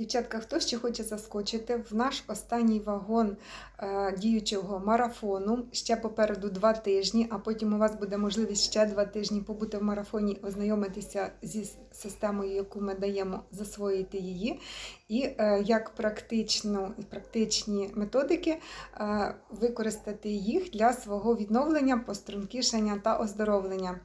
Дівчатка, хто ще хоче заскочити в наш останній вагон е, діючого марафону? Ще попереду два тижні, а потім у вас буде можливість ще два тижні побути в марафоні, ознайомитися зі системою, яку ми даємо, засвоїти її, і е, як практичну, практичні методики е, використати їх для свого відновлення, пострункішення та оздоровлення.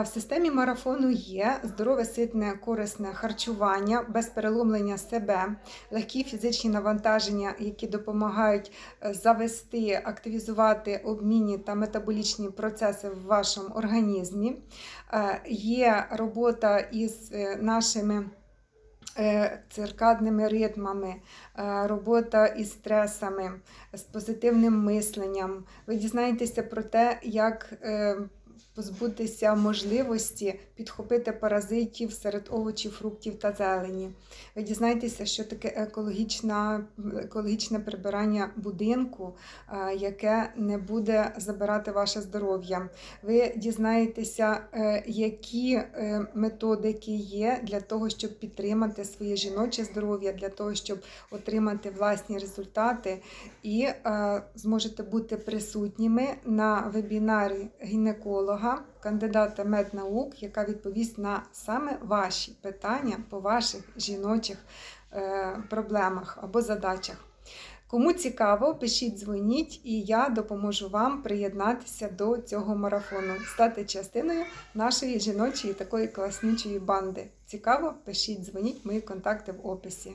В системі марафону є здорове, ситне, корисне харчування без переломлення себе, легкі фізичні навантаження, які допомагають е, завести, активізувати обмінні та метаболічні процеси в вашому організмі. Е, Є робота із е, нашими циркадними ритмами, робота із стресами, з позитивним мисленням. Ви дізнаєтеся про те, як позбутися можливості підхопити паразитів серед овочів, фруктів та зелені. Ви дізнаєтеся, що таке екологічна, екологічне прибирання будинку, е, яке не буде забирати ваше здоров'я. Ви дізнаєтеся, е, які е, методики є для того, щоб підтримати своє жіноче здоров'я, для того, щоб отримати власні результати, і зможете бути присутніми на вебінарі гінеколога, кандидата меднаук, яка відповість на саме ваші питання по ваших жіночих е, проблемах або задачах. Кому цікаво, пишіть, дзвоніть, і я допоможу вам приєднатися до цього марафону, стати частиною нашої жіночої такої класнючої банди. Цікаво, пишіть, дзвоніть, мої контакти в описі.